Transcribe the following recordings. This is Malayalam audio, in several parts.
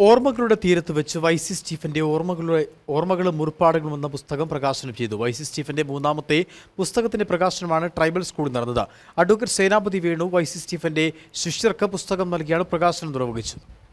ഓർമ്മകളുടെ തീരത്ത് വെച്ച് വൈസി സ്റ്റീഫന്റെ ഓർമ്മകളുടെ ഓർമ്മകളും മുറിപ്പാടുകളും എന്ന പുസ്തകം പ്രകാശനം ചെയ്തു. വൈസി സ്റ്റീഫന്റെ മൂന്നാമത്തെ പുസ്തകത്തിന്റെ പ്രകാശനമാണ് ട്രൈബൽ സ്കൂളിൽ നടന്നത്. അഡ്വക്കേറ്റ് സേനാപതി വേണു വൈസി സ്റ്റീഫന്റെ ശിഷ്യർക്ക് പുസ്തകം നൽകിയാണ് പ്രകാശനം നിർവഹിച്ചത്.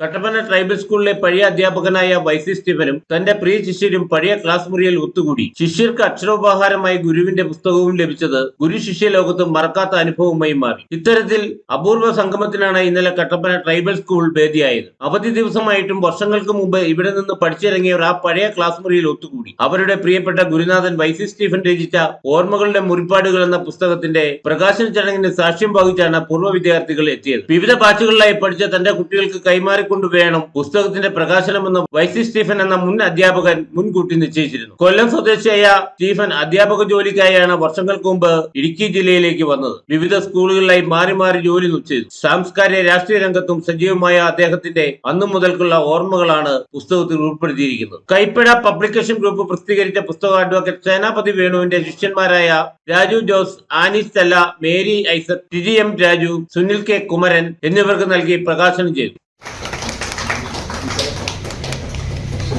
കട്ടപ്പന ട്രൈബൽ സ്കൂളിലെ പഴയ അധ്യാപകനായ വൈസി സ്റ്റീഫനും തന്റെ പ്രിയ ശിഷ്യരും പഴയ ക്ലാസ് മുറിയിൽ ഒത്തുകൂടി. ശിഷ്യർക്ക് അക്ഷരോപഹാരമായി ഗുരുവിന്റെ പുസ്തകവും ലഭിച്ചത് ഗുരു ശിഷ്യ ലോകത്ത് മറക്കാത്ത അനുഭവമായി മാറി. ഇത്തരത്തിൽ അപൂർവ സംഗമത്തിനാണ് ഇന്നലെ കട്ടപ്പന ട്രൈബൽ സ്കൂൾ വേദിയായത്. അവധി ദിവസമായിട്ടും വർഷങ്ങൾക്ക് മുമ്പ് ഇവിടെ നിന്ന് പഠിച്ചിറങ്ങിയവർ ആ പഴയ ക്ലാസ് മുറിയിൽ ഒത്തുകൂടി. അവരുടെ പ്രിയപ്പെട്ട ഗുരുനാഥൻ വൈസി സ്റ്റീഫൻ രചിച്ച ഓർമ്മകളുടെ മുറിപ്പാടുകൾ എന്ന പുസ്തകത്തിന്റെ പ്രകാശന ചടങ്ങിന് സാക്ഷ്യം വഹിച്ചാണ് പൂർവ വിദ്യാർത്ഥികൾ എത്തിയത്. വിവിധ ബാച്ചുകളിലായി പഠിച്ച തന്റെ കുട്ടികൾക്ക് കൈമാറിക്കൊണ്ട് വേണം പുസ്തകത്തിന്റെ പ്രകാശനമെന്ന് വൈസി സ്റ്റീഫൻ എന്ന മുൻ അധ്യാപകൻ മുൻകൂട്ടി നിശ്ചയിച്ചിരുന്നു. കൊല്ലം സ്വദേശിയായ സ്റ്റീഫൻ അധ്യാപക ജോലിക്കായാണ് വർഷങ്ങൾക്ക് മുമ്പ് ഇടുക്കി ജില്ലയിലേക്ക് വന്നത്. വിവിധ സ്കൂളുകളിലായി മാറി മാറി ജോലി ചെയ്തു. സാംസ്കാരിക രാഷ്ട്രീയ രംഗത്തും സജീവമായ അദ്ദേഹത്തിന്റെ അന്നു മുതൽക്കുള്ള ഓർമ്മകളാണ് പുസ്തകത്തിൽ ഉൾപ്പെടുത്തിയിരിക്കുന്നത്. കൈപ്പഴ പബ്ലിക്കേഷൻ ഗ്രൂപ്പ് പ്രസിദ്ധീകരിച്ച പുസ്തകം അഡ്വക്കേറ്റ് സേനാപതി വേണുവിന്റെ ശിഷ്യന്മാരായ Raju Jose Anis Stella Mary Isaac TG M Raju Sunil K Kumaran എന്നിവർക്ക് നൽകി പ്രകാശനം ചെയ്തു.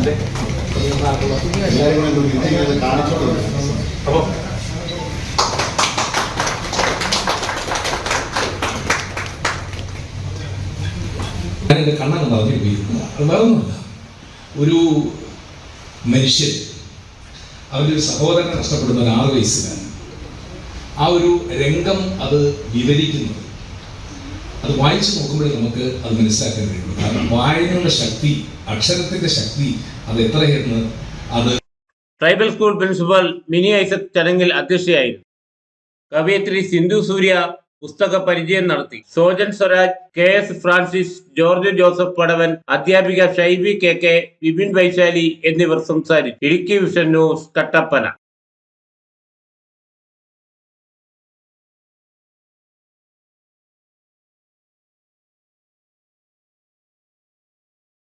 എല്ലാവരും അപ്പോൾ എന്റെ കണ്ണങ്ങ് നിറഞ്ഞു പോയി അത് വേറൊന്നുമില്ല ഒരു മനുഷ്യൻ അവന്റെ ഒരു സഹോദരനെ നഷ്ടപ്പെടുന്ന ഒരു ആറ് വയസ്സുകാരൻ ആ ഒരു രംഗം അത് വിവരിക്കുന്നത് അത് വായിച്ചു നോക്കുമ്പോഴേ നമുക്ക് അത് മനസ്സിലാക്കാൻ കഴിയുള്ളൂ. കാരണം വായനയുടെ ശക്തി അക്ഷരത്തിന്റെ ശക്തി അത് എത്രയെന്ന് അത് tribal school principal Mini Isaac ചടങ്ങിൽ അധ്യക്ഷയായിരുന്നു. കവയിത്രി സിന്ധു സൂര്യ പുസ്തക പരിചയം നടത്തി. സോജൻ സ്വരാജ് കെ എസ് ഫ്രാൻസിസ് ജോർജ് ജോസഫ് പടവൻ അധ്യാപിക ഷൈബി കെ കെ വിപിൻ വൈശാലി എന്നിവർ സംസാരിച്ചു. Idukki vision news Kattappana.